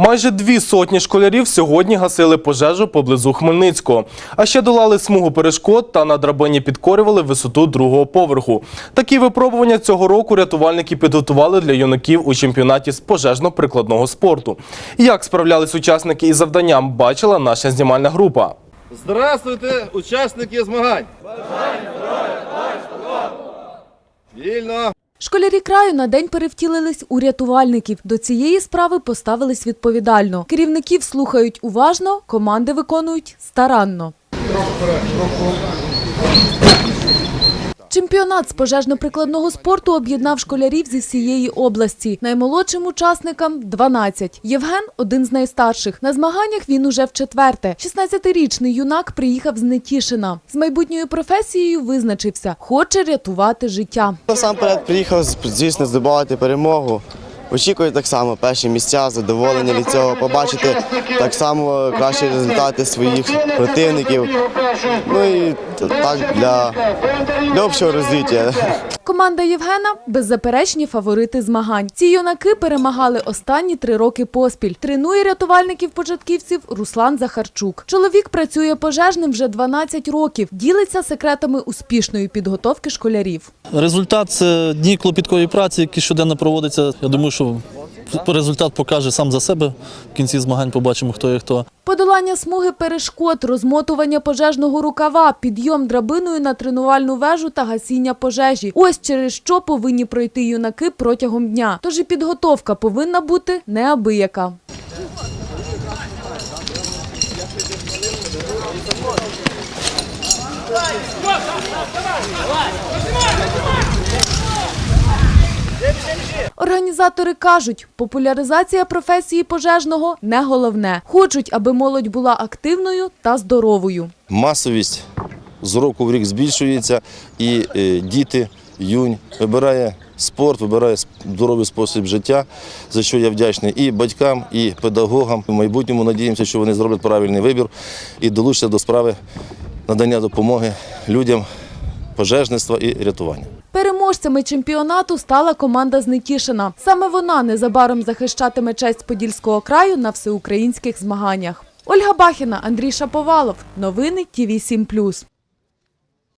Майже дві сотні школярів сьогодні гасили пожежу поблизу Хмельницького, а ще долали смугу перешкод та на драбині підкорювали висоту другого поверху. Такі випробування цього року рятувальники підготували для юнаків у чемпіонаті з пожежно-прикладного спорту. Як справлялись учасники із завданням, бачила наша знімальна група. Здравствуйте, учасники змагань! Вільно! Школярі краю на день перевтілились у рятувальників. До цієї справи поставились відповідально. Керівників слухають уважно, команди виконують старанно. Чемпіонат з пожежно-прикладного спорту об'єднав школярів зі всієї області. Наймолодшим учасникам – 12. Євген – один з найстарших. На змаганнях він уже в четверте. 16-річний юнак приїхав з Нетішина. З майбутньою професією визначився – хоче рятувати життя. Насамперед приїхав, звісно, здобувати перемогу. Очікую так само перші місця, задоволення від цього, побачити так само кращі результати своїх противників. Ну і так для, для общого розвиття. Команда Євгена – беззаперечні фаворити змагань. Ці юнаки перемагали останні три роки поспіль. Тренує рятувальників-початківців Руслан Захарчук. Чоловік працює пожежним вже 12 років. Ділиться секретами успішної підготовки школярів. Результат це дні клопіткої праці, які щоденно проводяться. Я думаю, що результат покаже сам за себе. В кінці змагань побачимо, хто є хто. Подолання смуги перешкод, розмотування пожежного рукава, підйом драбиною на тренувальну вежу та гасіння пожежі. Ось через що повинні пройти юнаки протягом дня. Тож і підготовка повинна бути неабияка. Організатори кажуть, популяризація професії пожежного не головне. Хочуть, аби молодь була активною та здоровою. Масовість з року в рік збільшується, і е, діти, юнь вибирає спорт, вибирає здоровий спосіб життя, за що я вдячний і батькам, і педагогам. В майбутньому надіємося, що вони зроблять правильний вибір і долучаться до справи надання допомоги людям пожежництва і рятування. Переможцями чемпіонату стала команда з Нетішина. Саме вона незабаром захищатиме честь Подільського краю на всеукраїнських змаганнях. Ольга Бахіна, Андрій Шаповалов. Новини ТІВІ 7+.